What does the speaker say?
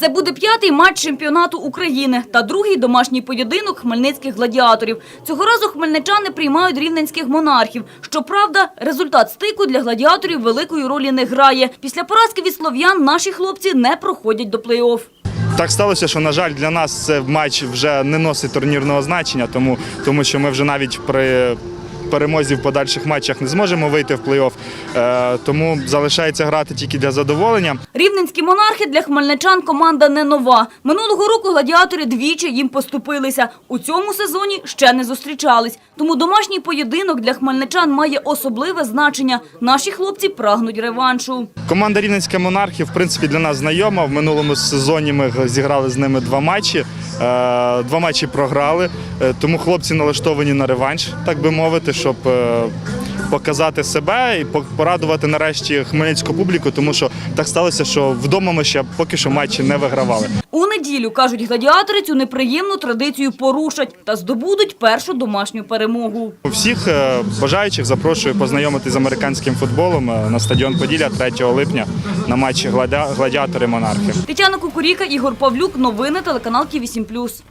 Це буде п'ятий матч чемпіонату України та другий домашній поєдинок хмельницьких гладіаторів. Цього разу хмельничани приймають рівненських монархів. Щоправда, результат стику для гладіаторів великої ролі не грає. Після поразки від слов'ян наші хлопці не проходять до плей-офф. Так сталося, що на жаль для нас це матч вже не носить турнірного значення, тому, тому що ми вже навіть при перемозі в подальших матчах не зможемо вийти в плей-офф. Е, тому залишається грати тільки для задоволення. Рівненські монархи для хмельничан команда не нова. Минулого року гладіатори двічі їм поступилися. У цьому сезоні ще не зустрічались. Тому домашній поєдинок для хмельничан має особливе значення. Наші хлопці прагнуть реваншу. Команда Рівненська монархів, в принципі, для нас знайома. В минулому сезоні ми зіграли з ними два матчі. Е, Два матчі програли, Е, тому хлопці налаштовані на реванш, так би мовити, щоб е, показати себе і по- порадувати нарешті хмельницьку публіку, тому що так сталося, що вдома ми ще поки що матчі не вигравали. У неділю, кажуть гладіатори, цю неприємну традицію порушать та здобудуть першу домашню перемогу. Всіх е, бажаючих запрошую познайомитись з американським футболом е, на стадіон Поділля 3 липня на матчі гладіатори монархи. Тетяна Кукуріка, Ігор Павлюк. Новини телеканал Ті 8+.